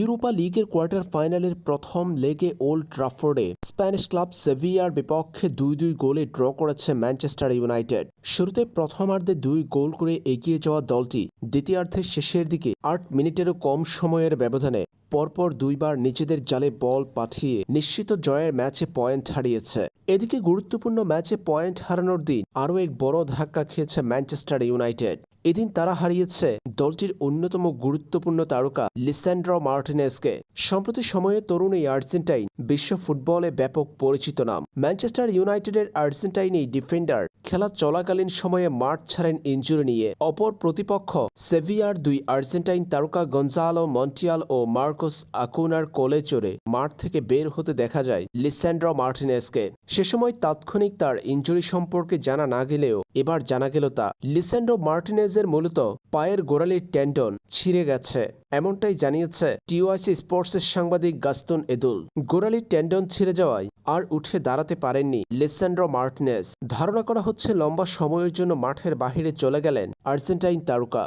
Europa লিগের quarter ফাইনালের প্রথম লেগে ওল্ড ট্রাফোর্ডে স্প্যানিশ ক্লাব সেভিয়ার বিপক্ষে দুই দুই গোলে ড্র করেছে ম্যানচেস্টার ইউনাইটেড। শুরুতে প্রথমার্ধে দুই গোল করে এগিয়ে যাওয়া দলটি দ্বিতীয়ার্ধের শেষের দিকে আট মিনিটেরও কম সময়ের ব্যবধানে পরপর দুইবার নিজেদের জালে বল পাঠিয়ে নিশ্চিত জয়ের ম্যাচে পয়েন্ট হারিয়েছে। এদিকে গুরুত্বপূর্ণ ম্যাচে পয়েন্ট হারানোর দিন আরও এক বড় ধাক্কা খেয়েছে ম্যানচেস্টার ইউনাইটেড। এদিন তারা হারিয়েছে দলটির অন্যতম গুরুত্বপূর্ণ তারকা লিস্যান্ড্রো মার্টিনেসকে সম্প্রতি সময়ে তরুণ এই আর্জেন্টাইন বিশ্ব ফুটবলে ব্যাপক পরিচিত নাম। ম্যানচেস্টার ইউনাইটেডের আর্জেন্টাইন এই ডিফেন্ডার খেলা চলাকালীন সময়ে মাঠ ছাড়েন ইঞ্জুরি নিয়ে। অপর প্রতিপক্ষ সেভিয়ার দুই আর্জেন্টাইন তারকা গঞ্জালো মন্টিয়াল ও মার্কোস আকুনার কোলে চড়ে মাঠ থেকে বের হতে দেখা যায় লিস্যান্ড্রো মার্টিনেসকে সে সময় তাৎক্ষণিক তার ইঞ্জুরি সম্পর্কে জানা না গেলেও এবার জানা গেল তা। লিসেন্ডো মার্টিনেজের মূলত পায়ের গোড়ালির ট্যান্ডন ছিঁড়ে গেছে। এমনটাই জানিয়েছে টিওআইসি স্পোর্টসের সাংবাদিক গাস্তুন এদুল। গোড়ালির ট্যান্ডন ছিঁড়ে যাওয়ায় আর উঠে দাঁড়াতে পারেননি লিসেন্ড্রো মার্টিনেস ধারণা করা হচ্ছে লম্বা সময়ের জন্য মাঠের বাহিরে চলে গেলেন আর্জেন্টাইন তারকা।